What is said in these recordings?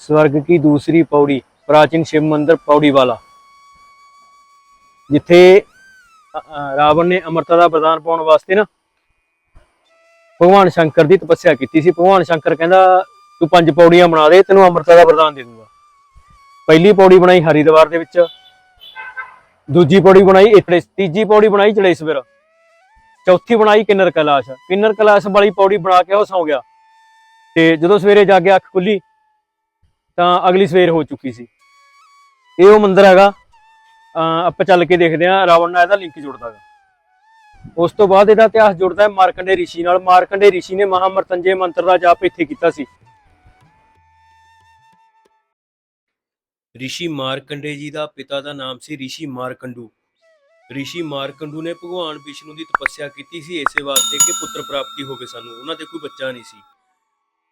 स्वर्ग की दूसरी पौड़ी प्राचीन शिव मंदिर पौड़ी वाला ਜਿੱਥੇ ਅ, ਅ, ਰਾਵਣ ਨੇ ਅਮਰਤਾ ਦਾ ਵਰਦਾਨ ਪਾਉਣ ਵਾਸਤੇ ਨਾ ਭਗਵਾਨ ਸ਼ੰਕਰ ਦੀ ਤਪੱਸਿਆ ਕੀਤੀ ਸੀ ਭਗਵਾਨ ਸ਼ੰਕਰ ਕਹਿੰਦਾ ਤੂੰ ਪੰਜ ਪੌੜੀਆਂ ਬਣਾ ਦੇ ਤੈਨੂੰ ਅਮਰਤਾ ਦਾ ਵਰਦਾਨ ਦੇ ਦੂੰਗਾ ਪਹਿਲੀ ਪੌੜੀ ਬਣਾਈ ਹਰੀਦਵਾਰ ਦੇ ਵਿੱਚ ਦੂਜੀ ਪੌੜੀ ਬਣਾਈ ਇਤੜੇ ਤੀਜੀ ਪੌੜੀ ਬਣਾਈ ਜਲੇਸਵਰ ਚੌਥੀ ਬਣਾਈ ਕਿੰਨਰ ਕੈਲਾਸ਼ ਕਿੰਨਰ ਕੈਲਾਸ਼ ਵਾਲੀ ਪੌੜੀ ਬਣਾ ਕੇ ਉਹ ਸੌ ਗਿਆ ਤੇ ਜਦੋਂ ਸਵੇਰੇ ਜਾਗੇ ਅੱਖ ਖੁੱਲੀ ਤਾਂ ਅਗਲੀ ਸਵੇਰ ਹੋ ਚੁੱਕੀ ਸੀ। ਇਹ ਉਹ ਮੰਦਿਰ ਹੈਗਾ ਆਪਾਂ ਚੱਲ ਕੇ ਦੇਖਦੇ ਹਾਂ, ਰਾਵਣ ਨਾਲ ਇਹਦਾ ਲਿੰਕ ਜੁੜਦਾ ਹੈਗਾ। ਉਸ ਤੋਂ ਬਾਅਦ ਇਹਦਾ ਇਤਿਹਾਸ ਜੁੜਦਾ ਹੈ ਮਾਰਕੰਡੇ ਰਿਸ਼ੀ ਨਾਲ। ਮਾਰਕੰਡੇ ਰਿਸ਼ੀ ਨੇ ਮਹਾਮਰਤੰਜੇ ਮੰਤਰ ਦਾ ਜਾਪ ਇੱਥੇ ਕੀਤਾ ਸੀ। ਰਿਸ਼ੀ ਮਾਰਕੰਡੇ ਜੀ ਦਾ ਪਿਤਾ ਦਾ ਨਾਮ ਸੀ ਰਿਸ਼ੀ ਮਾਰਕੰਡੂ। ਰਿਸ਼ੀ ਮਾਰਕੰਡੂ ਨੇ ਭਗਵਾਨ ਵਿਸ਼ਨੂੰ ਦੀ ਤਪੱਸਿਆ ਕੀਤੀ ਸੀ, ਇਸੇ ਵਾਸਤੇ ਕਿ ਪੁੱਤਰ ਪ੍ਰਾਪਤੀ ਹੋਵੇ ਸਾਨੂੰ। ਉਹਨਾਂ ਦੇ ਕੋਈ ਬੱਚਾ ਨਹੀਂ ਸੀ।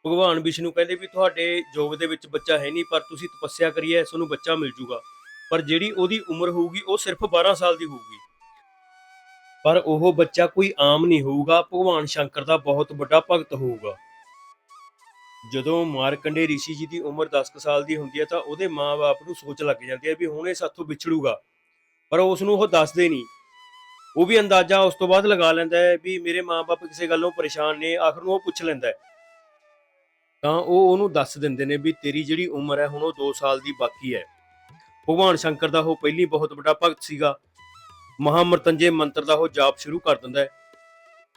ਭਗਵਾਨ ਵਿਸ਼ਨੂੰ ਕਹਿੰਦੇ ਵੀ ਤੁਹਾਡੇ ਜੋਗ ਦੇ ਵਿੱਚ ਬੱਚਾ ਹੈ ਨਹੀਂ, ਪਰ ਤੁਸੀਂ ਤਪੱਸਿਆ ਕਰੀਏ ਤੁਹਾਨੂੰ ਬੱਚਾ ਮਿਲ ਜੂਗਾ। ਪਰ ਜਿਹੜੀ ਉਹਦੀ ਉਮਰ ਹੋਊਗੀ, ਉਹ ਸਿਰਫ 12 ਸਾਲ ਦੀ ਹੋਊਗੀ। ਪਰ ਉਹ ਬੱਚਾ ਕੋਈ ਆਮ ਨਹੀਂ ਹੋਊਗਾ, ਭਗਵਾਨ ਸ਼ੰਕਰ ਦਾ ਬਹੁਤ ਵੱਡਾ ਭਗਤ ਹੋਊਗਾ। ਜਦੋਂ ਮਾਰਕੰਡੇ ਰਿਸ਼ੀ ਜੀ ਦੀ ਉਮਰ 10 ਕੁ ਸਾਲ ਦੀ ਹੁੰਦੀ ਹੈ, ਤਾਂ ਉਹਦੇ ਮਾਪੇ ਨੂੰ ਸੋਚ ਲੱਗ ਜਾਂਦੀ ਹੈ ਵੀ ਹੁਣ ਇਹ ਸਾਥੋਂ ਵਿਛੜੂਗਾ। ਪਰ ਉਸ ਨੂੰ ਉਹ ਦੱਸਦੇ ਨਹੀਂ। ਉਹ ਵੀ ਅੰਦਾਜ਼ਾ ਉਸ ਤੋਂ ਬਾਅਦ ਲਗਾ ਲੈਂਦਾ ਹੈ ਵੀ ਮੇਰੇ ਮਾਪੇ ਕਿਸੇ ਗੱਲੋਂ ਪਰੇਸ਼ਾਨ ਨੇ, ਆਖਰ ਨੂੰ ਉਹ ਪੁੱਛ ਲੈਂਦਾ ਹੈ। ਤਾਂ ਉਹ ਉਹਨੂੰ ਦੱਸ ਦਿੰਦੇ ਨੇ ਵੀ ਤੇਰੀ ਜਿਹੜੀ ਉਮਰ ਹੈ ਹੁਣ ਉਹ 2 ਸਾਲ ਦੀ ਬਾਕੀ ਹੈ। ਭਗਵਾਨ ਸ਼ੰਕਰ ਦਾ ਉਹ ਪਹਿਲੀ ਬਹੁਤ ਵੱਡਾ ਭਗਤ ਸੀਗਾ। ਮਹਾਮਰਤੰਜੇ ਮੰਤਰ ਦਾ ਉਹ ਜਾਪ ਸ਼ੁਰੂ ਕਰ ਦਿੰਦਾ ਹੈ।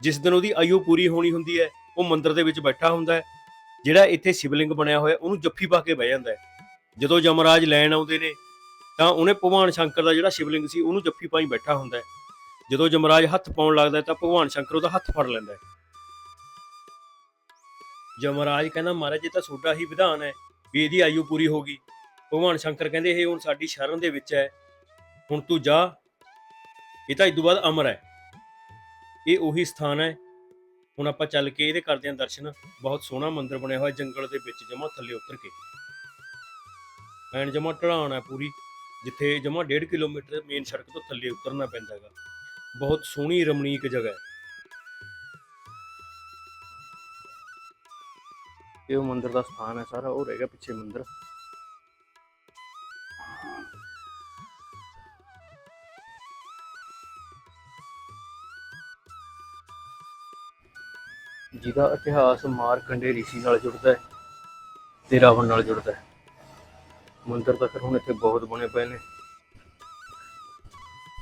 ਜਿਸ ਦਿਨ ਉਹਦੀ ਆਯੂ ਪੂਰੀ ਹੋਣੀ ਹੁੰਦੀ ਹੈ, ਉਹ ਮੰਦਿਰ ਦੇ ਵਿੱਚ ਬੈਠਾ ਹੁੰਦਾ ਹੈ। ਜਿਹੜਾ ਇੱਥੇ ਸ਼ਿਵਲਿੰਗ ਬਣਿਆ ਹੋਇਆ, ਉਹਨੂੰ ਜੱਫੀ ਪਾ ਕੇ ਬਹਿ ਜਾਂਦਾ ਹੈ। ਜਦੋਂ ਯਮਰਾਜ ਲੈਣ ਆਉਂਦੇ ਨੇ, ਤਾਂ ਉਹਨੇ ਭਗਵਾਨ ਸ਼ੰਕਰ ਦਾ ਜਿਹੜਾ ਸ਼ਿਵਲਿੰਗ ਸੀ, ਉਹਨੂੰ ਜੱਫੀ ਪਾਈ ਬੈਠਾ ਹੁੰਦਾ ਹੈ। ਜਦੋਂ ਯਮਰਾਜ ਹੱਥ ਪਾਉਣ ਲੱਗਦਾ ਤਾਂ ਭਗਵਾਨ ਸ਼ੰਕਰ ਉਹਦਾ ਹੱਥ ਫੜ ਲੈਂਦਾ ਹੈ। ਯਮਰਾਜ ਕਹਿੰਦਾ, ਮਹਾਰਾਜ, ਇਹ ਤਾਂ ਤੁਹਾਡਾ ਹੀ ਵਿਧਾਨ ਹੈ, ਵੀ ਇਹਦੀ ਆਯੂ ਪੂਰੀ ਹੋ ਗਈ। ਭਗਵਾਨ ਸ਼ੰਕਰ ਕਹਿੰਦੇ ਇਹ ਹੁਣ ਸਾਡੀ ਸ਼ਰਨ ਦੇ ਵਿੱਚ ਹੈ। ਹੁਣ ਤੂੰ ਜਾ। ਇਹ ਤਾਂ ਇਸ ਤੋਂ ਬਾਅਦ ਅਮਰ ਹੈ। ਇਹ ਉਹੀ ਸਥਾਨ ਹੈ। ਹੁਣ ਆਪਾਂ ਚੱਲ ਕੇ ਇਹਦੇ ਕਰਦੇ ਹਾਂ ਦਰਸ਼ਨ, ਬਹੁਤ ਸੋਹਣਾ ਮੰਦਿਰ ਬਣਿਆ ਹੋਇਆ ਜੰਗਲ ਦੇ ਵਿੱਚ, ਜਮਾ ਥੱਲੇ ਉਤਰ ਕੇ। ਐਨ ਜਮਾ ਢਲਾਣ ਹੈ ਪੂਰੀ, ਜਿੱਥੇ ਜਮਾ 1.5 ਕਿਲੋਮੀਟਰ ਮੇਨ ਸੜਕ ਤੋਂ ਥੱਲੇ ਉਤਰਨਾ ਪੈਂਦਾ ਹੈਗਾ। ਬਹੁਤ ਸੋਹਣੀ ਰਮਣੀਕ ਜਗ੍ਹਾ ਹੈ। ਇਹ ਉਹ ਮੰਦਿਰ ਦਾ ਸਥਾਨ ਹੈ ਸਾਰਾ, ਉਹ ਰਹਿ ਗਿਆ ਪਿੱਛੇ ਮੰਦਿਰ। ਜਿਹਦਾ ਇਤਿਹਾਸ ਮਾਰਕੰਡੇ ਰਿਸ਼ੀ ਨਾਲ ਜੁੜਦਾ ਹੈ ਤੇ ਰਾਵਣ ਨਾਲ ਜੁੜਦਾ ਹੈ। ਮੰਦਿਰ ਤਾਂ ਫਿਰ ਹੁਣ ਇੱਥੇ ਬਹੁਤ ਬਣੇ ਪਏ ਨੇ।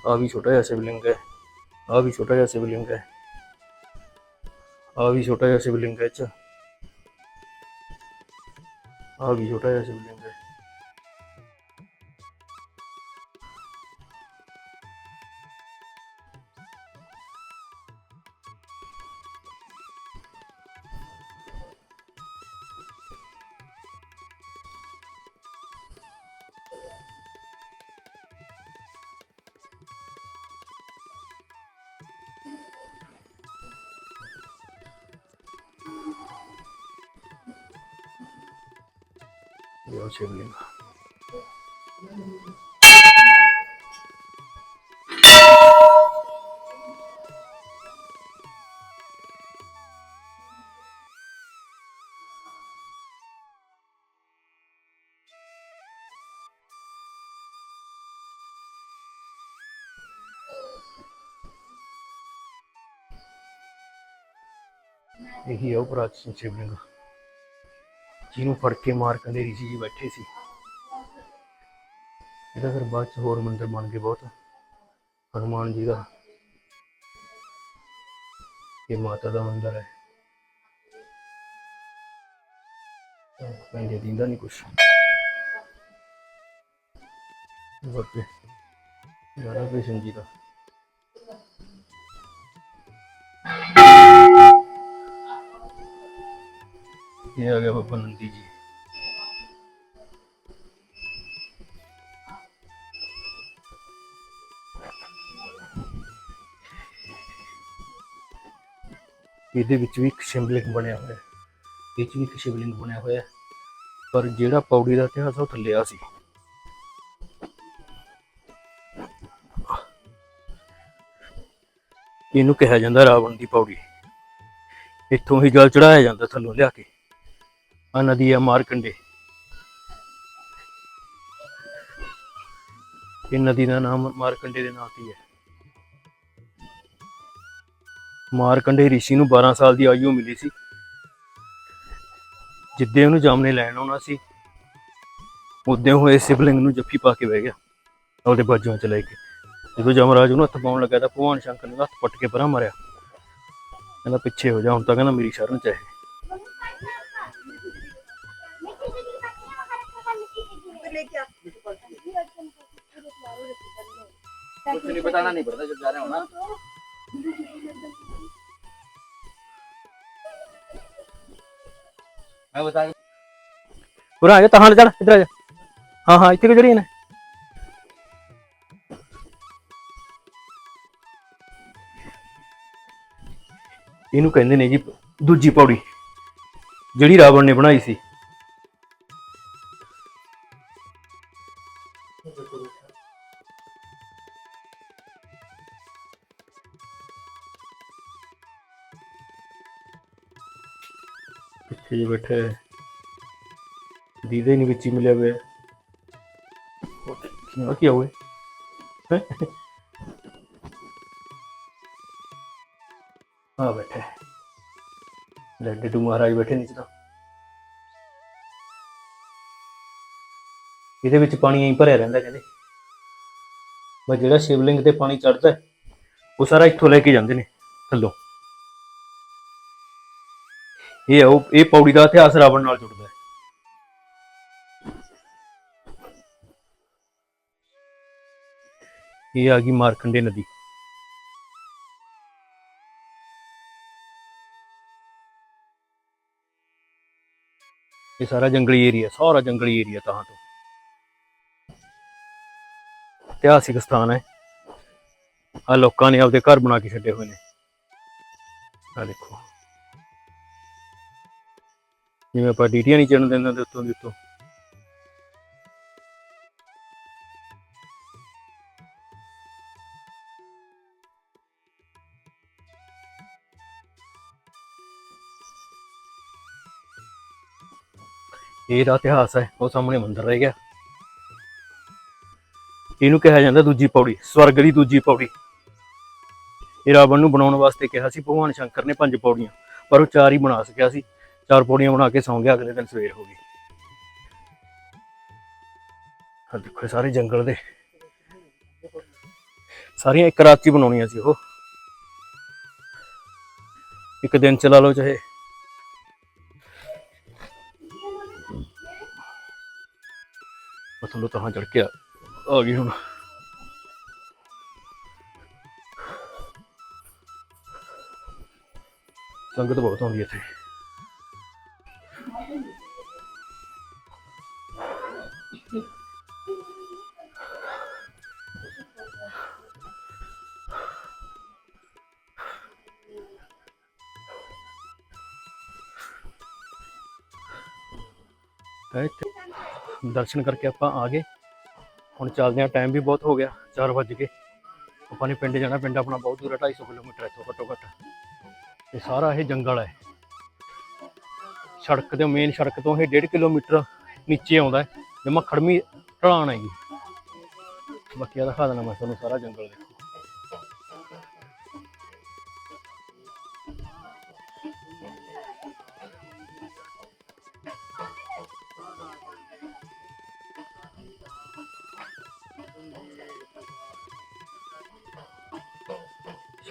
ਆ ਵੀ ਛੋਟਾ ਜਿਹਾ ਸ਼ਿਵਲਿੰਗ ਹੈ। ਆ ਵੀ ਛੋਟਾ ਜਿਹਾ ਸ਼ਿਵਲਿੰਗ ਹੈ। ਆ ਵੀ ਛੋਟਾ ਜਿਹਾ ਸ਼ਿਵਲਿੰਗ ਹੈ 'ਚ ਆ ਵੀ ਛੋਟਾ ਜਿਹਾ ਸ਼ਿਵਲਿੰਗ। ਹੈ ਇਹ ਉਹ ਸ਼ਿਵਲਿੰਗ ਇਹੀ ਹੈ ਉਹ ਪ੍ਰਾਚੀਨ ਸ਼ਿਵਲਿੰਗ ਜਿਹਨੂੰ ਫੜ ਕੇ ਮਾਰ ਕੰਦੇ ਰਿਸ਼ੀ ਜੀ ਬੈਠੇ ਸੀ। ਇਹਦਾ ਫਿਰ ਬਾਅਦ ਚ ਹੋਰ ਮੰਦਰ ਬਣ ਗਏ ਬਹੁਤ। ਹਨੂਮਾਨ ਜੀ ਦਾ। ਇਹ ਮਾਤਾ ਦਾ ਮੰਦਰ ਹੈ। ਕਹਿੰਦੇ ਦਿੰਦਾ ਨਹੀਂ ਕੁਛ। ਬਾਪੇ ਯਾਰਾ ਕ੍ਰਿਸ਼ਨ ਜੀ ਦਾ। ਇਹ ਆ ਗਿਆ ਬਾਬਾ ਨੰਦੀ ਜੀ। ਇਹਦੇ ਵਿੱਚ ਵੀ ਇੱਕ ਸ਼ਿਵਲਿੰਗ ਬਣਿਆ ਹੋਇਆ ਹੈ। ਇਹ 'ਚ ਵੀ ਇੱਕ ਸ਼ਿਵਲਿੰਗ ਬਣਿਆ ਹੋਇਆ ਪਰ ਜਿਹੜਾ ਪੌੜੀ ਦਾ ਇਤਿਹਾਸ ਉਹ ਥੱਲੇ ਆ ਸੀ। ਇਹਨੂੰ ਕਿਹਾ ਜਾਂਦਾ ਰਾਵਣ ਦੀ ਪੌੜੀ। ਇੱਥੋਂ ਹੀ ਜਲ ਚੜਾਇਆ ਜਾਂਦਾ ਥੱਲੋਂ ਲਿਆ ਕੇ। ఆ నది మార్కండే ਇਹ ਨਦੀ ਦਾ ਨਾਮ ਮਾਰਕੰਡੇ ਦੇ ਨਾਂ ਹੀ। ਹੈ ਮਾਰਕੰਡੇ ਰਿਸ਼ੀ ਨੂੰ 12 ਸਾਲ ਦੀ ਆਯੂ ਮਿਲੀ ਸੀ। ਜਿੱਦੇ ਉਹਨੂੰ ਜਾਮਨੇ ਲੈਣ ਆਉਣਾ ਸੀ, ਉਦੋਂ ਹੋਏ ਸ਼ਿਵਲਿੰਗ ਨੂੰ ਜੱਫੀ ਪਾ ਕੇ ਬਹਿ ਗਿਆ। ਉਹਦੇ ਬਾਜੂਆਂ ਚ ਲੈ ਕੇ। ਜਦੋਂ ਜਮਰਾਜ ਨੂੰ ਹੱਥ ਪਾਉਣ ਲੱਗਾ ਤਾਂ ਭਗਵਾਨ ਸ਼ੰਕਰ ਨੇ ਹੱਥ ਪੱਟ ਕੇ ਪਰਾਂ ਮਾਰਿਆ। ਕਹਿੰਦਾ ਪਿੱਛੇ ਹੋ ਜਾ, ਹੁਣ ਤਾਂ ਕਹਿੰਦਾ ਮੇਰੀ ਸ਼ਰਨ ਚ ਹੈ। कुछ नहीं बताना नहीं पड़ता जब जा रहे हो ना मैं बता ਉਰਾ ਆ ਜਾ ਤਾਂ ਚੱਲ ਇੱਧਰ ਆ ਜਾ ਹਾਂ ਹਾਂ ਇੱਥੇ ਕਿ ਜਿਹੜੀ ਨੇ ਇਹਨੂੰ ਕਹਿੰਦੇ ਨੇ ਜੀ ਦੂਜੀ ਪੌੜੀ ਜਿਹੜੀ ਰਾਵਣ ਨੇ ਬਣਾਈ ਸੀ ਪਿੱਛੇ ਜੇ ਬੈਠੇ ਦੀਦੇ ਨਹੀਂ ਵਿੱਚ ਹੀ ਮਿਲਿਆ ਹੋਇਆ ਕੀ ਕੀ ਹੋਏ ਆ ਬੈਠੇ ਲੱਡੇ ਟੂ ਮਹਾਰਾਜ ਬੈਠੇ ਨੀਚੇ ਤਾਂ ਇਹਦੇ ਵਿੱਚ ਪਾਣੀ ਐਂ ਭਰਿਆ ਰਹਿੰਦਾ ਕਹਿੰਦੇ। ਬਸ ਜਿਹੜਾ ਸ਼ਿਵਲਿੰਗ ਤੇ ਪਾਣੀ ਚੜਦਾ ਉਹ ਸਾਰਾ ਇੱਥੋਂ ਲੈ ਕੇ ਜਾਂਦੇ ਨੇ, ਥੱਲੋਂ। ਇਹ ਆ, ਉਹ, ਇਹ ਪੌੜੀ ਦਾ ਇਤਿਹਾਸ ਰਾਵਣ ਨਾਲ ਜੁੜਦਾ ਹੈ। ਇਹ ਆ ਗਈ ਮਾਰਕੰਡੇ ਨਦੀ। ਇਹ ਸਾਰਾ ਜੰਗਲੀ ਏਰੀਆ, ਸਾਰਾ ਜੰਗਲੀ ਏਰੀਆ ਤਾਂ ਤੋਂ। ਇਤਿਹਾਸਿਕ ਸਥਾਨ ਹੈ। ਆ ਲੋਕਾਂ ਨੇ ਆਪਦੇ ਘਰ ਬਣਾ ਕੇ ਛੱਡੇ ਹੋਏ ਨੇ। ਆ ਦੇਖੋ। ਜਿਵੇਂ ਆਪਾਂ ਡੀਟੀਆਂ ਨਹੀਂ ਚੜਨ ਦਿੰਦੇ ਤੇ ਉੱਤੋਂ ਦੀ ਉੱਤੋਂ। ਇਹ ਦਾ ਇਤਿਹਾਸ ਹੈ, ਉਹ ਸਾਹਮਣੇ ਮੰਦਰ ਰਹਿ ਗਿਆ। ਇਹਨੂੰ ਕਿਹਾ ਜਾਂਦਾ ਦੂਜੀ ਪੌੜੀ, ਸਵਰਗ ਦੀ ਦੂਜੀ ਪੌੜੀ। ਇਹ ਰਾਵਣ ਨੂੰ ਬਣਾਉਣ ਵਾਸਤੇ ਕਿਹਾ ਸੀ, ਭਗਵਾਨ ਸ਼ੰਕਰ ਨੇ ਪੰਜ ਪੌੜੀਆਂ, ਪਰ ਉਹ ਚਾਰ ਹੀ ਬਣਾ ਸਕਿਆ ਸੀ। ਚਾਰ ਪੌੜੀਆਂ ਬਣਾ ਕੇ ਸੌਂ ਗਿਆ, ਅਗਲੇ ਦਿਨ ਸਵੇਰ ਹੋ ਗਈ। ਆ ਦੇਖੋ ਸਾਰੇ ਜੰਗਲ ਦੇ। ਸਾਰੀਆਂ ਇੱਕ ਰਾਤ 'ਚ ਹੀ ਬਣਾਉਣੀਆਂ ਸੀ ਉਹ। ਇੱਕ ਦਿਨ ਚਲਾ ਲਓ ਚਾਹੇ। ਮਤਲਬ ਤਾਂ ਚੜ ਕੇ ਆ ਗਈ ਹੁਣ। ਸੰਗਤ ਬਹੁਤ ਆਉਂਦੀ ਇੱਥੇ। ਤਾਂ ਇੱਥੇ। ਦਰਸ਼ਨ ਕਰਕੇ ਆਪਾਂ ਆ ਗਏ। ਹੁਣ ਚੱਲਦੇ ਆ ਟਾਈਮ ਵੀ ਬਹੁਤ ਹੋ ਗਿਆ 4 ਵਜ ਗਏ। ਆਪਾਂ ਨੇ ਪਿੰਡ ਜਾਣਾ, ਪਿੰਡ ਆਪਣਾ ਬਹੁਤ ਦੂਰ ਹੈ 250 ਕਿਲੋਮੀਟਰ ਇੱਥੋਂ ਘੱਟੋ ਘੱਟ। ਇਹ ਸਾਰਾ ਇਹ ਜੰਗਲ ਹੈ। ਸੜਕ ਤੇ ਮੇਨ ਸੜਕ ਤੋਂ ਇਹ 1.5 ਕਿਲੋਮੀਟਰ ਨੀਚੇ ਆਉਂਦਾ ਹੈ। ਜਮਾ ਖੜਮੀ ਢਲਾਣ ਹੈਗੀ ਬਾਕੀ ਆ ਦਿਖਾ ਦੇਣਾ ਮੈਂ ਤੁਹਾਨੂੰ ਸਾਰਾ ਜੰਗਲ ਦੇਖੋ।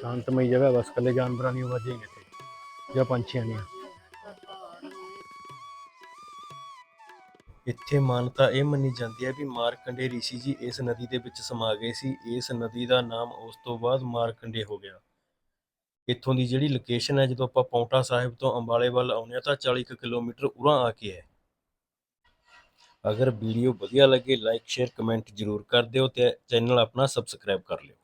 ਸ਼ਾਂਤਮਈ ਜਗ੍ਹਾ, ਬਸ ਕੱਲੇ ਜਾਨਵਰਾਂ ਦੀ ਆਵਾਜ਼ਾਂ ਹੀ ਨੇ ਇੱਥੇ, ਜਾਂ ਪੰਛੀਆਂ ਦੀਆਂ। ਇੱਥੇ ਮਾਨਤਾ ਇਹ ਮੰਨੀ ਜਾਂਦੀ ਹੈ ਵੀ ਮਾਰਕੰਡੇ ਰਿਸ਼ੀ ਜੀ ਇਸ ਨਦੀ ਦੇ ਵਿੱਚ ਸਮਾ ਗਏ ਸੀ। ਇਸ ਨਦੀ ਦਾ ਨਾਮ ਉਸ ਤੋਂ ਬਾਅਦ ਮਾਰਕੰਡੇ ਹੋ ਗਿਆ। ਇੱਥੋਂ ਦੀ ਜਿਹੜੀ ਲੋਕੇਸ਼ਨ ਹੈ, ਜਦੋਂ ਆਪਾਂ ਪੌਂਟਾ ਸਾਹਿਬ ਤੋਂ ਅੰਬਾਲੇ ਵੱਲ ਆਉਂਦੇ ਹਾਂ, ਤਾਂ 40 ਕੁ ਕਿਲੋਮੀਟਰ ਉਰਾਂ ਆ ਕੇ ਹੈ। ਅਗਰ ਵੀਡੀਓ ਵਧੀਆ ਲੱਗੇ ਲਾਈਕ ਸ਼ੇਅਰ ਕਮੈਂਟ ਜ਼ਰੂਰ ਕਰ ਦਿਓ ਤੇ ਚੈਨਲ ਆਪਣਾ ਸਬਸਕ੍ਰਾਈਬ ਕਰ ਲਿਓ।